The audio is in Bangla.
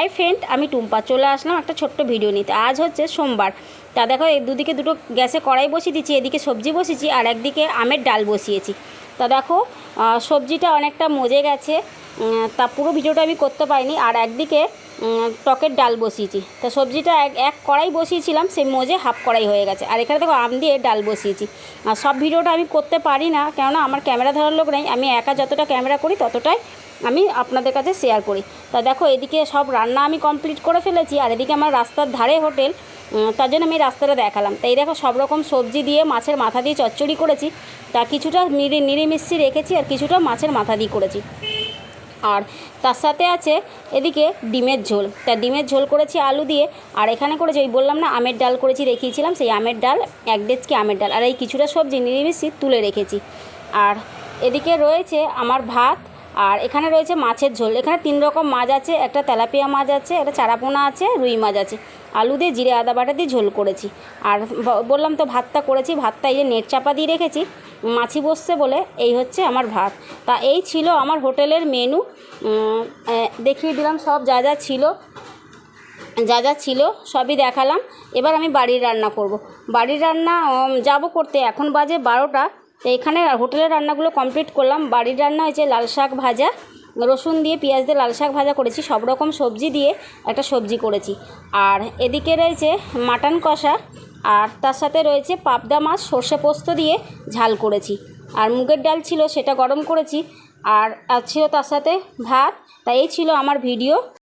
হাই ফ্রেন্ড, আমি টুম্পা। চলে আসলাম একটা ছোট্ট ভিডিও নিতে। আজ হচ্ছে সোমবার। তা দেখো, এই দুদিকে দুটো গ্যাসে কড়াই বসিয়ে দিচ্ছি, এদিকে সবজি বসিয়েছি আর একদিকে আমের ডাল বসিয়েছি। তা দেখো সবজিটা অনেকটা মজে গেছে। তা পুরো ভিডিওটা আমি করতে পারিনি। আর একদিকে টকের ডাল বসিয়েছি। তা সবজিটা এক এক কড়াই বসিয়েছিলাম, সেই মজে হাফ কড়াই হয়ে গেছে। আর এখানে দেখো আম দিয়ে ডাল বসিয়েছি। আর সব ভিডিওটা আমি করতে পারি না, কেননা আমার ক্যামেরা ধরার লোক নেই। আমি একা যতটা ক্যামেরা করি, ততটাই আমি আপনাদের কাছে শেয়ার করি। তা দেখো, এদিকে সব রান্না আমি কমপ্লিট করে ফেলেছি, আর এদিকে আমার রাস্তার ধারে হোটেল তার জন্য আমি রাস্তাটা দেখালাম। তাই দেখো, সব রকম সবজি দিয়ে মাছের মাথা দিয়ে চচ্চড়ি করেছি। তা কিছুটা নিরি নিরিমিষ্টি রেখেছি, আর কিছুটা মাছের মাথা দিয়ে করেছি। আর তার সাথে আছে এদিকে ডিমের ঝোল। তা ডিমের ঝোল করেছি আলু দিয়ে, আর এখানে করেছি, ওই বললাম না, আমের ডাল করেছি রেখেছিলাম সেই আমের ডাল, এক ডেচকি আমের ডাল, আর এই কিছুটা সবজি নিরামিষই তুলে রেখেছি। আর এদিকে রয়েছে আমার ভাত আর এখানে রয়েছে মাছের ঝোল। এখানে তিন রকম মাছ আছে, একটা তেলাপিয়া মাছ আছে, একটা চারাপোনা আছে, রুই মাছ আছে। আলু দিয়ে জিরে, আদা বাটা দিয়ে ঝোল করেছি। আর বললাম তো ভাতটা করেছি, ভাতটা এই যে নেট চাপা দিয়ে রেখেছি, মাছি বসছে বলে এই হচ্ছে আমার ভাত। তা এই ছিল আমার হোটেলের মেনু। দেখিয়ে দিলাম সব যা যা ছিল, যা যা ছিল সবই দেখালাম। এবার আমি বাড়ির রান্না করব। বাড়ির রান্না যাব করতে। এখন বাজে বারোটা। তো এখানে হোটেলের রান্নাগুলো কমপ্লিট করলাম। বাড়ির রান্না হয়েছে লাল শাক ভাজা। রসুন দিয়ে, পেঁয়াজ দিয়ে লাল শাক ভাজা করেছি। সব রকম সবজি দিয়ে একটা সবজি করেছি। আর এদিকে রয়েছে মাটন কষা। আর তার সাথে রয়েছে পাবদা মাছ, সর্ষে পোস্ত দিয়ে ঝাল করেছি। আর মুগের ডাল ছিল, সেটা গরম করেছি। আর ছিল তার সাথে ভাত। তাই ছিল আমার ভিডিও।